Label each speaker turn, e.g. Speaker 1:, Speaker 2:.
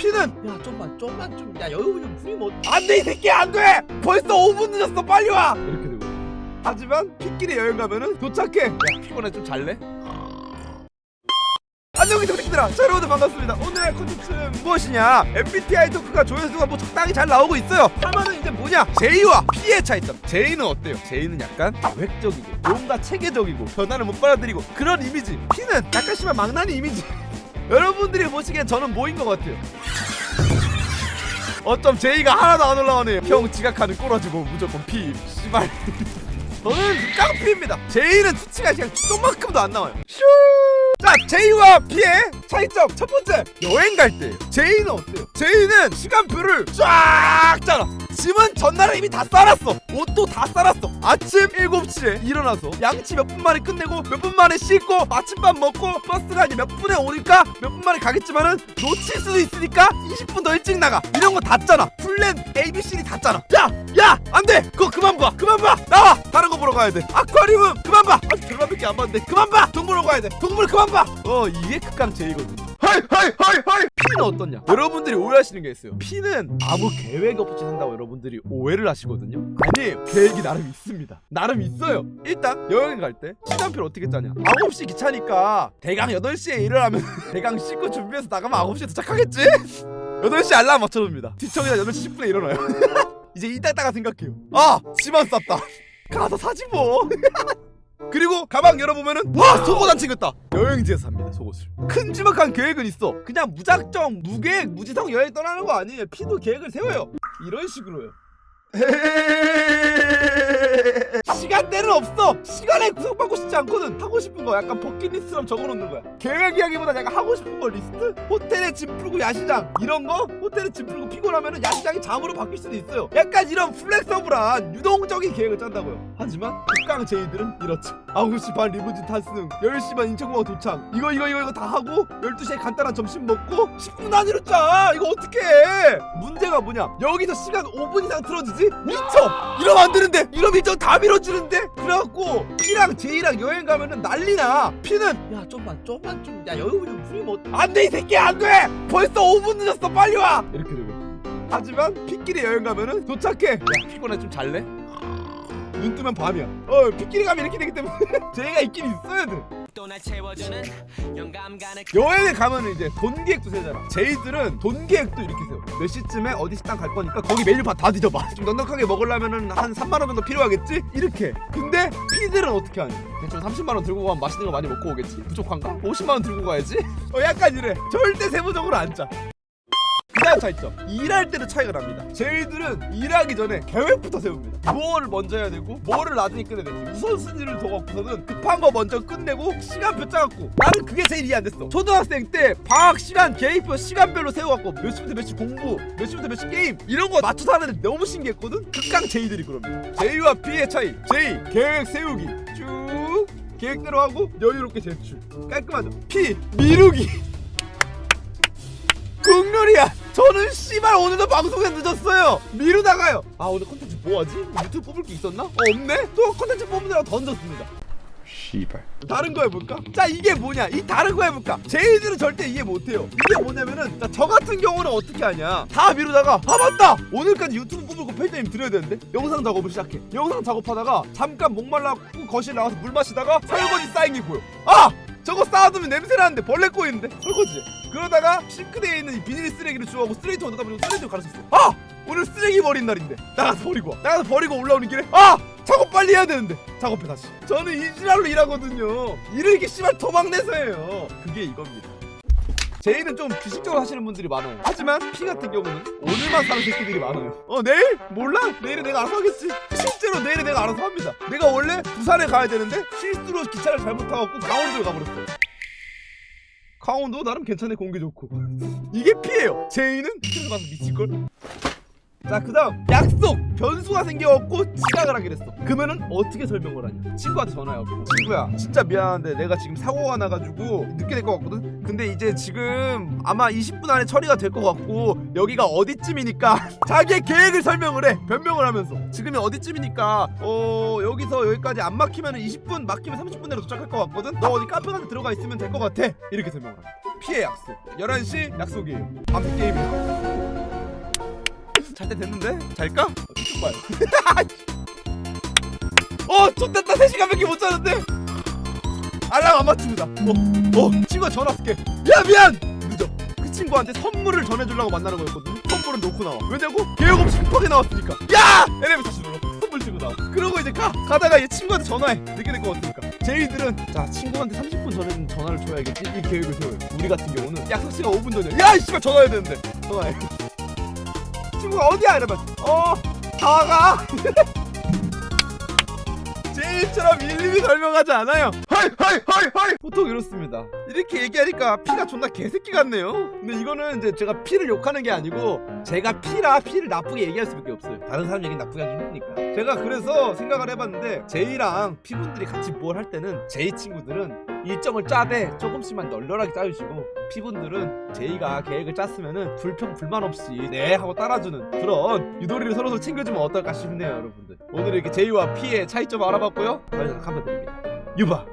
Speaker 1: 피는 야 좀만 좀만 좀야 여유 좀 부리면 안돼 이 새끼 안돼! 벌써 5분 늦었어 빨리 와! 이렇게 되고. 하지만 피끼리 여행 가면은 도착해! 야 피곤해 좀 잘래? 안녕 이동생들아! 자 여러분들 반갑습니다. 오늘의 콘텐츠는 무엇이냐? MBTI 토크가 조회수가 뭐 적당히 잘 나오고 있어요. 하면은 이제 뭐냐? J와 P의 차이점. J는 어때요? J는 약간 계획적이고 뭔가 체계적이고 변화를 못 받아들이고 그런 이미지. P는 약간 심한 망나니 이미지 여러분들이 보시기엔 저는 뭐인 것 같아요? 어쩜 J가 하나도 안 올라오네요. 형 지각하는 꼬라지고 무조건 P 씨발. 저는 깡피입니다. J는 수치가 그냥 조금만큼도 안 나와요. 슈! 자, J와 P의 차이점. 첫 번째 여행 갈때 J는 어때요? J는 시간표를 쫙 짜라 짐은 전날에 이미 다 싸놨어. 옷도 다 싸놨어. 아침 7시에 일어나서 양치 몇 분 만에 끝내고 몇 분 만에 씻고 아침밥 먹고 버스가 이제 몇 분에 오니까 몇 분 만에 가겠지만은 놓칠 수도 있으니까 20분 더 일찍 나가. 이런 거다 짜나 플랜 A, B, C, D 다 짜나 야야 안돼. 그거 그만 봐. 그만 봐. 나와. 다른 거 보러 가야 돼. 아쿠아리움 그만 봐. 아직 결과밖에 안 봤는데. 그만 봐. 동물원 가야 돼. 동물 그만 봐 어 이게 극강 제이거든요. 하이 하 P는 어떠냐? 여러분들이 오해하시는 게 있어요. P는 아무 계획 없이 산다고 여러분들이 오해를 하시거든요. 아니에요 계획이 나름 있습니다. 나름 있어요. 일단 여행 갈 때 시간표를 어떻게 짜냐? 9시 기차니까 대강 8시에 일어나면 대강 씻고 준비해서 나가면 9시에 도착하겠지? 8시 알람 맞춰놓습니다. 뒤척이다 8시 10분에 일어나요. 이제 이따 따가 생각해요. 아! 집안 쌌다. 가서 사지 뭐 그리고 가방 열어보면은 와 속옷 안 챙겼다. 여행지에서 삽니다 속옷을. 큼지막한 계획은 있어. 그냥 무작정 무계획 무지성 여행 떠나는 거 아니에요. 피도 계획을 세워요. 이런 식으로요 시간대는 없어. 시간에 구속받고 싶지 않거든 하고 싶은 거 약간 버킷리스트처럼 적어놓는 거야. 계획 이야기보다 약간 하고 싶은 거 리스트? 호텔에 짐 풀고 야시장. 이런 거? 호텔에 짐 풀고 피곤하면은 야시장이 잠으로 바뀔 수도 있어요. 약간 이런 플렉서블한 유동적인 계획을 짠다고요. 하지만 극강 제이들은 이렇죠. 9시 반 리무진 탑승 10시 반 인천공항 도착. 이거 이거 이거 이거 다 하고 12시에 간단한 점심 먹고 10분 안으로 짜! 이거 어떡해! 문제가 뭐냐? 여기서 시간 5분 이상 틀어지지 미쳐! 이러면 안 되는데? 이러면 일정 다 미뤄지는데? 그래갖고 P랑 J랑 여행 가면은 난리나 P는 야 좀만 좀만 좀 야 여유 좀 부리면 안돼 이 새끼 안 돼! 벌써 5분 늦었어 빨리 와! 이렇게 되고. 하지만 P끼리 여행 가면은 도착해. 야 피곤해 좀 잘래? 눈 뜨면 밤이야. 어 P끼리 가면 이렇게 되기 때문에 J가 있긴 있어야 돼 여행을 가면은 이제 돈 계획도 세잖아. 제이들은 돈 계획도 이렇게 세요. 몇 시쯤에 어디 식당 갈 거니까 거기 메뉴판 다 뒤져봐. 좀 넉넉하게 먹으려면은 한 3만 원 정도 필요하겠지? 이렇게. 근데 피들은 어떻게 하냐? 대충 30만 원 들고 가면 맛있는 거 많이 먹고 오겠지? 부족한가? 50만 원 들고 가야지? 어 약간 이래. 절대 세부적으로 안 짜. 그다음 차이점 일할 때도 차이가 납니다. 제이들은 일하기 전에 계획부터 세웁니다. 뭐를 먼저 해야 되고 뭐를 나중에 끝내야 되지. 우선순위를 둬갖고서는 급한 거 먼저 끝내고 시간표 짜갖고 나는 그게 제일 이해 안 됐어. 초등학생 때 방학 시간 계획표 시간별로 세워갖고 몇 시부터 몇 시 공부 몇 시부터 몇 시 게임 이런 거 맞춰서 하는데 너무 신기했거든. 극강 제이들이 그럽니다. 제이와 B의 차이 제이 계획 세우기. 쭉 계획대로 하고 여유롭게 제출. 깔끔하죠? P 미루기. 국룰이야. 저는 씨발 오늘도 방송에 늦었어요. 미루다가요. 아 오늘 컨텐츠 뭐하지? 유튜브 뽑을 게 있었나? 어 없네. 또 컨텐츠 뽑느라고 던졌습니다.
Speaker 2: 씨발
Speaker 1: 다른 거 해볼까? 자 이게 뭐냐? 이 다른 거 해볼까? 제이들은 절대 이해 못해요. 이게 뭐냐면은 자, 저 같은 경우는 어떻게 하냐? 다 미루다가 아 맞다. 오늘까지 유튜브 뽑을 거 편집님 드려야 되는데 영상 작업을 시작해. 영상 작업하다가 잠깐 목말라고 거실 나가서 물 마시다가 설거지 쌓인 게 보여. 아 쌓아두면 냄새 나는데 벌레 꼬이는데 설거지. 그러다가 싱크대에 있는 이 비닐 쓰레기를 주워고 쓰레기통 넣다 보니까 쓰레기통 가르쳤어. 아 오늘 쓰레기 버린 날인데 나가서 버리고 와. 나가서 버리고 올라오는 길에 아 작업 빨리 해야 되는데 작업해 다시. 저는 이 지랄로 일하거든요. 일을 이렇게 씨발 도망내서 해요. 그게 이겁니다. 제이는 좀 규칙적으로 하시는 분들이 많아요. 하지만 P 같은 경우는 오늘만 사는 새끼들이 많아요. 어 내일 몰라 내일은 내가 알아서 하겠지. 실제로 내일은 내가 알아서 합니다. 내가 원래 부산에 가야 되는데 실수로 기차를 잘못 타갖고 강원도에 가버렸어요. 강원도 나름 괜찮네 공기 좋고 이게 P예요. 제이는 받아서 미칠걸. 자 그다음 약속 변수가 생겨갖고 지각을 하게 됐어. 그러면은 어떻게 설명을 하냐? 친구한테 전화해갖고. 친구야 진짜 미안한데 내가 지금 사고가 나가지고 늦게 될 것 같거든? 근데 이제 지금 아마 20분 안에 처리가 될 것 같고 여기가 어디쯤이니까 자기의 계획을 설명을 해. 변명을 하면서. 지금이 어디쯤이니까. 어 여기서 여기까지 안 막히면 20분 막히면 30분 내로 도착할 것 같거든? 너 어디 카페 같은 데 들어가 있으면 될 것 같아. 이렇게 설명을 합니다. 피해 약속. 11시 약속이에요. 밤새 게임이야 잘 때 됐는데? 잘까? 어, 봐요 어 좋됐다. 3시간밖에 못 자는데? 알람 안 맞춥니다. 어, 어 친구가 전화 쓸게. 야 미안! 늦어 그 친구한테 선물을 전해주려고 만나는 거였거든 선물은 놓고 나와. 왜냐고? 계획 없이 급하게 나왔으니까. 야! 엘리베이터 다시 눌러. 선물 들고 나와. 그러고 이제 가! 가다가 얘 친구한테 전화해. 늦게 될 것 같으니까. 제이들은 자 친구한테 30분 전에는 전화를 줘야겠지? 이 계획을 세워요. 우리 같은 경우는. 약속 시간 5분 전이야. 야 이씨발 전화해야 되는데. 전화해 친구가 어디야 이러면 어 다가. 제일처럼 일일이 설명하지 않아요. 하이 하이 하이 하이! 보통 이렇습니다. 이렇게 얘기하니까 피가 존나 개새끼 같네요. 근데 이거는 이제 제가 피를 욕하는 게 아니고 제가 피라 피를 나쁘게 얘기할 수밖에 없어요 다른 사람 얘기 나쁘게 하기 힘드니까. 제가 그래서 생각을 해봤는데 제이랑 피분들이 같이 뭘 할 때는 제이 친구들은 일정을 짜되 조금씩만 널널하게 짜주시고 피분들은 제이가 계획을 짰으면은 불평 불만 없이 네 하고 따라주는 그런 유도리를 서로서로 챙겨주면 어떨까 싶네요 여러분들. 오늘 이렇게 제이와 피의 차이점을 알아봤고요. 저희는 감사드립니다. 유바